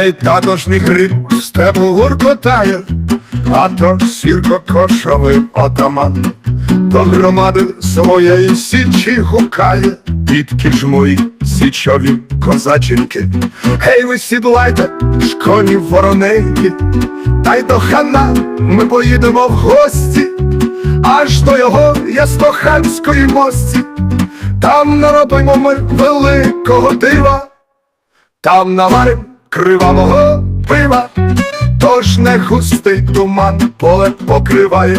Гей, тато ж мій крик, степу гуркотає, а то сірко кошовий отаман. До громади своєї січі гукає, Дітки ж мої січові козаченьки. Гей, ви сідлайте, шконі вороненькі, та й до хана ми поїдемо в гості, аж до його ястоханської мості. Там народимо ми великого дива, там наварим кривавого пива, тож не густий туман поле покриває,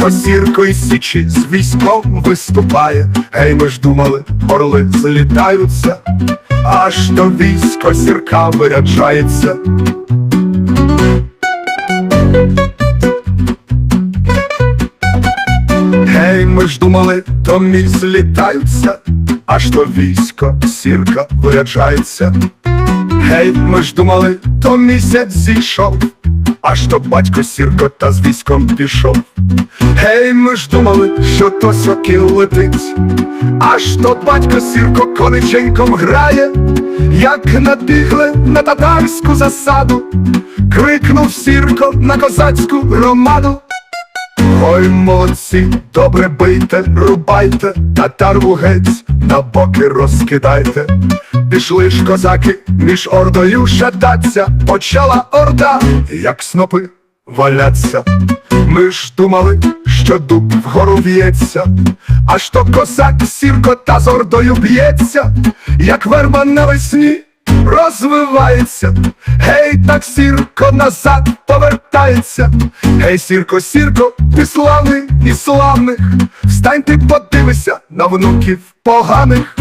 то сірко із січі з військом виступає. Гей, ми ж думали, орли злітаються, аж до військо сірка виряджається. Гей, ми ж думали, то мій злітаються, аж то військо сірка виряджається. Гей, ми ж думали, то місяць зійшов, аж то батько сірко та з військом пішов. Гей, ми ж думали, що то сокіл летить, аж то батько сірко кониченьком грає, як набігли на татарську засаду, крикнув сірко на козацьку громаду. Ой, молодці, добре бийте, рубайте, татарву геть, на боки розкидайте. Пішли ж козаки між ордою шататься, почала орда, як снопи валяться. Ми ж думали, що дуб вгору в'ється, аж то козак сірко та з ордою б'ється, як верба навесні розвивається, гей, так сірко назад повертається. Гей, сірко, сірко, ти славний і славних, встань ти подивися на внуків поганих.